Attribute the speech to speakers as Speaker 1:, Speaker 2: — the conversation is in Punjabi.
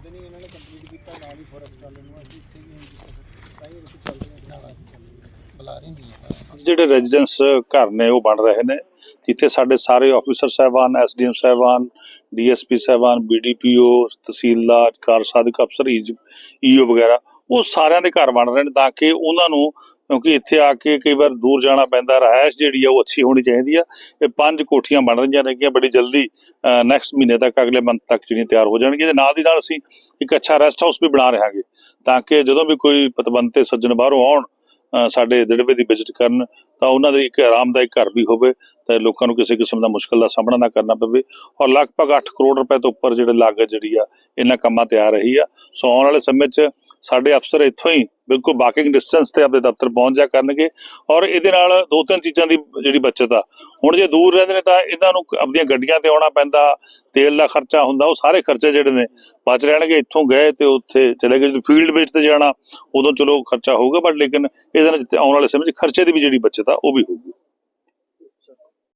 Speaker 1: ਆਪਾਂ ਹੀ ਇਹਨਾਂ ਨੇ ਕੰਪਲੀਟ ਕੀਤਾ, ਨਾਲ ਹੀ ਫੋਰੈਸਟ ਵਾਲੇ ਨੂੰ ਅਸੀਂ ਇੱਥੇ ਵੀ ਹੁਣ ਕੀਤਾ। ਤਾਂ ਹੀ ਇੱਥੇ ਚੱਲਦੇ ਹਾਂ ਨਾਲ ਬੁਲਾ ਰਹੇ। ਜੀ
Speaker 2: ਜਿਹੜੇ ਰੈਜ਼ੀਡੈਂਸ ਘਰ ਨੇ, ਉਹ ਬਣ ਰਹੇ ਨੇ। ਜਿੱਥੇ ਸਾਡੇ ਸਾਰੇ ਆਫੀਸਰ ਸਾਹਿਬਾਨ ਐਸਡੀਐਮ ਸਾਹਿਬਾਨ ਡੀਐਸਪੀ ਸਾਹਿਬਾਨ ਬੀਡੀਪੀਓ ਤਹਿਸੀਲਦਾਰ, ਕਾਰ ਸਾਧਕ ਅਫਸਰ ਈਓ ਵਗੈਰਾ, ਉਹ ਸਾਰਿਆਂ ਦੇ ਘਰ ਬਣ ਰਹੇ ਨੇ ਤਾਂ ਕਿ ਉਹਨਾਂ ਨੂੰ, ਕਿਉਂਕਿ ਇੱਥੇ ਆ ਕੇ ਕਈ ਵਾਰ ਦੂਰ ਜਾਣਾ ਪੈਂਦਾ, ਰਹਾਇਸ਼ ਜਿਹੜੀ ਆ ਉਹ ਅੱਛੀ ਹੋਣੀ ਚਾਹੀਦੀ ਆ ਇਹ ਪੰਜ ਕੋਠੀਆਂ ਬਣ ਰਹੀਆਂ ਨੇਗੀਆਂ ਬੜੀ ਜਲਦੀ ਨੈਕਸਟ ਮਹੀਨੇ ਤੱਕ, ਅਗਲੇ ਮੰਥ ਤੱਕ ਜਿਹੜੀਆਂ ਤਿਆਰ ਹੋ ਜਾਣਗੀਆਂ, ਤੇ ਨਾਲ ਦੀ ਨਾਲ ਅਸੀਂ ਇੱਕ ਅੱਛਾ ਰੈਸਟ ਹਾਊਸ ਵੀ ਬਣਾ ਰਹੇ ਹਾਂਗੇ ਤਾਂ ਕਿ ਜਦੋਂ ਵੀ ਕੋਈ ਪਤਵੰਤੇ, ਸੱਜਣ ਬਾਹਰੋਂ ਆਉਣ ਸਾਡੇ ਦਿੜਵੇ ਦੀ ਵਿਜ਼ਿਟ ਕਰਨ, ਤਾਂ ਉਹਨਾਂ ਦੇ ਇੱਕ ਆਰਾਮਦਾਇਕ ਘਰ ਵੀ ਹੋਵੇ, ਤੇ ਲੋਕਾਂ ਨੂੰ ਕਿਸੇ ਕਿਸਮ ਦਾ ਮੁਸ਼ਕਲ ਦਾ ਸਾਹਮਣਾ ਨਾ ਕਰਨਾ ਪਵੇ। ਔਰ ਲਗਭਗ 8 ਕਰੋੜ ਰੁਪਏ ਤੋਂ ਉੱਪਰ ਜਿਹੜੇ ਲਾਗਤ ਜਿਹੜੀ ਆ, ਇਹਨਾਂ ਕੰਮਾਂ ਤੇ ਆ ਰਹੀ ਆ। ਸੋ ਆਉਣ ਵਾਲੇ ਸਮੇਂ 'ਚ ਸਾਡੇ ਅਫਸਰ ਇੱਥੋਂ ਹੀ ਬਿਲਕੁਲ ਵਾਕਿੰਗ ਡਿਸਟੈਂਸ ਤੇ ਆਪਣੇ ਦਫ਼ਤਰ ਪਹੁੰਚ ਜਾ ਕਰਨਗੇ ਔਰ ਇਹਦੇ ਨਾਲ ਦੋ ਤਿੰਨ ਚੀਜ਼ਾਂ ਦੀ ਜਿਹੜੀ ਬਚਤ ਆ। ਹੁਣ ਜੇ ਦੂਰ ਰਹਿੰਦੇ ਨੇ ਤਾਂ ਇਹਨਾਂ ਨੂੰ ਆਪਣੀਆਂ ਗੱਡੀਆਂ ਤੇ ਆਉਣਾ ਪੈਂਦਾ, ਤੇਲ ਦਾ ਖਰਚਾ ਹੁੰਦਾ, ਉਹ ਸਾਰੇ ਖਰਚੇ ਜਿਹੜੇ ਨੇ ਬਚ ਰਹਿਣਗੇ। ਇੱਥੋਂ ਗਏ ਤੇ ਉੱਥੇ ਚਲੇ ਗਏ, ਜਦੋਂ ਫੀਲਡ ਵਿੱਚ ਤੇ ਜਾਣਾ, ਉਦੋਂ ਚਲੋ ਖਰਚਾ ਹੋਊਗਾ ਬਟ ਲੇਕਿਨ ਇਹਦੇ ਨਾਲ ਆਉਣ ਵਾਲੇ ਸਮੇਂ 'ਚ ਖਰਚੇ ਦੀ ਵੀ ਜਿਹੜੀ ਬਚਤ ਆ, ਉਹ ਵੀ ਹੋਊਗੀ।